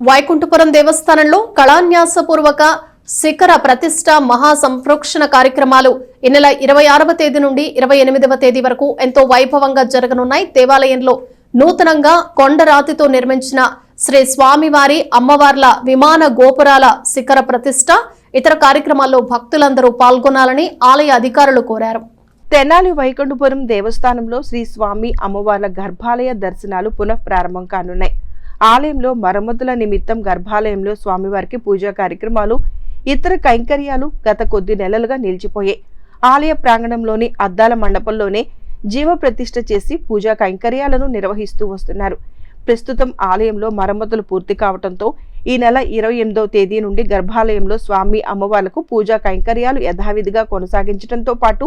వైకుంఠపురం దేవస్థానంలో కళాన్యాసపూర్వక శిఖర ప్రతిష్ట మహా సంప్రోక్షణ కార్యక్రమాలు ఈ నెల ఇరవై ఆరవ తేదీ నుండి ఇరవై ఎనిమిదవ తేదీ వరకు ఎంతో వైభవంగా జరగనున్నాయి. దేవాలయంలో నూతనంగా కొండరాతితో నిర్మించిన శ్రీ స్వామివారి అమ్మవార్ల విమాన గోపురాల శిఖర ప్రతిష్ట ఇతర కార్యక్రమాల్లో భక్తులందరూ పాల్గొనాలని ఆలయ అధికారులు కోరారు. తెనాలి వైకుంఠపురం దేవస్థానంలో శ్రీ స్వామి అమ్మవార్ల గర్భాలయ దర్శనాలు పునః ప్రారంభం కానున్నాయి. ఆలయంలో మరమ్మతుల నిమిత్తం గర్భాలయంలో స్వామివారికి పూజా కార్యక్రమాలు ఇతర కైంకర్యాలు గత కొద్ది నెలలుగా నిలిచిపోయాయి. ఆలయ ప్రాంగణంలోని అద్దాల మండపంలోనే జీవ ప్రతిష్ఠ చేసి పూజా కైంకర్యాలను నిర్వహిస్తూ వస్తున్నారు. ప్రస్తుతం ఆలయంలో మరమ్మతులు పూర్తి కావడంతో ఈ నెల ఇరవై ఎనిమిదవ తేదీ నుండి గర్భాలయంలో స్వామి అమ్మవార్లకు పూజా కైంకర్యాలు యథావిధిగా కొనసాగించడంతో పాటు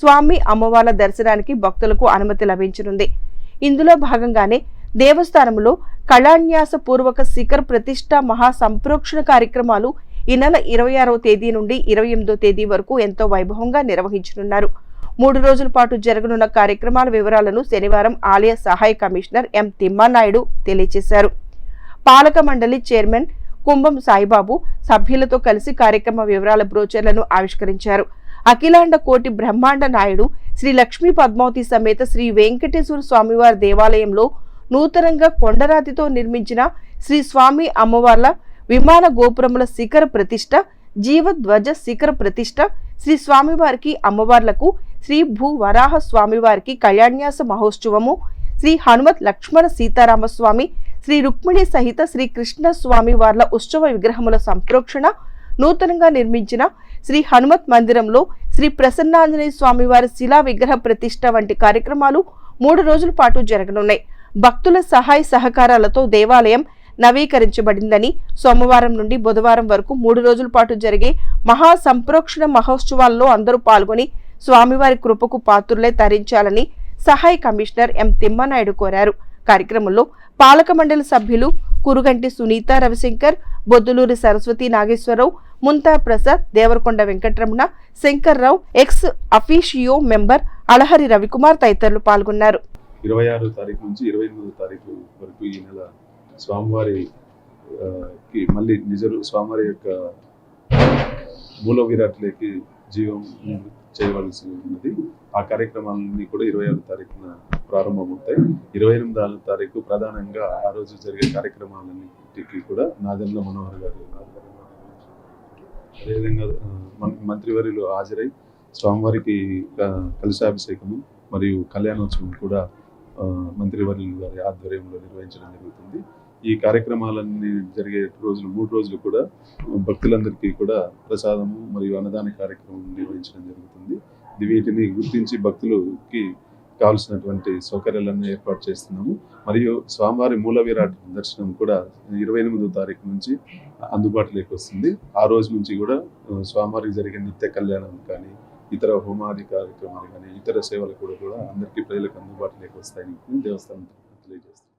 స్వామి అమ్మవార్ల దర్శనానికి భక్తులకు అనుమతి లభించనుంది. ఇందులో భాగంగానే దేవస్థానంలో కళాన్యాసపూర్వక శిఖర్ ప్రతిష్ట మహా సంప్రోక్షణ కార్యక్రమాలు ఈ నెల ఇరవై ఆరవ తేదీ నుండి ఇరవై ఎనిమిదో తేదీ వరకు ఎంతో వైభవంగా నిర్వహించనున్నారు. మూడు రోజుల పాటు జరగనున్న కార్యక్రమాల వివరాలను శనివారం ఆలయ సహాయ కమిషనర్ ఎం తిమ్మానాయుడు తెలియజేశారు. పాలక మండలి చైర్మన్ కుంభం సాయిబాబు సభ్యులతో కలిసి కార్యక్రమ వివరాల బ్రోచర్లను ఆవిష్కరించారు. అఖిలాండ కోటి బ్రహ్మాండ నాయుడు శ్రీ లక్ష్మీ పద్మావతి సమేత శ్రీ వెంకటేశ్వర స్వామివారి దేవాలయంలో నూతనంగా కొండరాతితో నిర్మించిన శ్రీ స్వామి అమ్మవార్ల విమాన గోపురముల శిఖర ప్రతిష్ట జీవధ్వజ శిఖర ప్రతిష్ట శ్రీ స్వామివారికి అమ్మవార్లకు శ్రీ భూ వరాహ స్వామివారికి కళ్యాణ్యాస మహోత్సవము శ్రీ హనుమత్ లక్ష్మణ సీతారామస్వామి శ్రీ రుక్మిణి సహిత శ్రీ కృష్ణ స్వామి వార్ల ఉత్సవ విగ్రహముల సంప్రోక్షణ నూతనంగా నిర్మించిన శ్రీ హనుమత్ మందిరంలో శ్రీ ప్రసన్నాంజనేయ స్వామివారి శిలా విగ్రహ ప్రతిష్ట వంటి కార్యక్రమాలు మూడు రోజుల పాటు జరగనున్నాయి. భక్తుల సహాయ సహకారాలతో దేవాలయం నవీకరించబడిందని సోమవారం నుండి బుధవారం వరకు మూడు రోజుల పాటు జరిగే మహా సంప్రోక్షణ మహోత్సవాల్లో అందరూ పాల్గొని స్వామివారి కృపకు పాత్రులే తరించాలని సహాయ కమిషనర్ ఎం తిమ్మనాయుడు కోరారు. కార్యక్రమంలో పాలక మండలి సభ్యులు Kuruganti Sunitha Ravishankar Bodduluri Saraswathi Nageswararao Muntha Prasad Devarakonda Venkataramana Sankararao ex officio member Alahari Ravikumar తదితరులు పాల్గొన్నారు. ఇరవై ఆరో తారీఖు నుంచి ఇరవై ఎనిమిదో తారీఖు వరకు ఈ నెల స్వామివారి కి మళ్ళీ నిజ స్వామివారి యొక్క మూల విరాట్లోకి జీవం చేయవలసి ఉన్నది. ఆ కార్యక్రమాలన్నీ కూడా ఇరవై ఆరు తారీఖున ప్రారంభమవుతాయి. ఇరవై ఎనిమిది తారీఖు ప్రధానంగా ఆ రోజు జరిగే కార్యక్రమాలన్నిటికీ కూడా నాదెండ్ల మనోహర్ గారు అదేవిధంగా మంత్రివర్యులు హాజరై స్వామివారికి ఆ, కలశాభిషేకము మరియు కళ్యాణోత్సవం కూడా మంత్రివర్యులు గారి ఆధ్వర్యంలో నిర్వహించడం జరుగుతుంది. ఈ కార్యక్రమాలన్నీ జరిగే రోజులు మూడు రోజులు కూడా భక్తులందరికీ కూడా ప్రసాదము మరియు అన్నదాన కార్యక్రమం నిర్వహించడం జరుగుతుంది. ఇది వీటిని గుర్తించి భక్తులకి కావాల్సినటువంటి సౌకర్యాలన్నీ ఏర్పాటు చేస్తున్నాము. మరియు స్వామివారి మూల విరాట్ దర్శనం కూడా ఇరవై ఎనిమిదో తారీఖు నుంచి అందుబాటులోకి వస్తుంది. ఆ రోజు నుంచి కూడా స్వామివారికి జరిగే నిత్య కళ్యాణం కానీ ఇతర హోమాది కార్యక్రమాలు కానీ ఇతర సేవలు కూడా కూడా అందరికీ ప్రజలకు అందుబాటులోకి వస్తాయని దేవస్థానం తరఫున తెలియజేస్తాం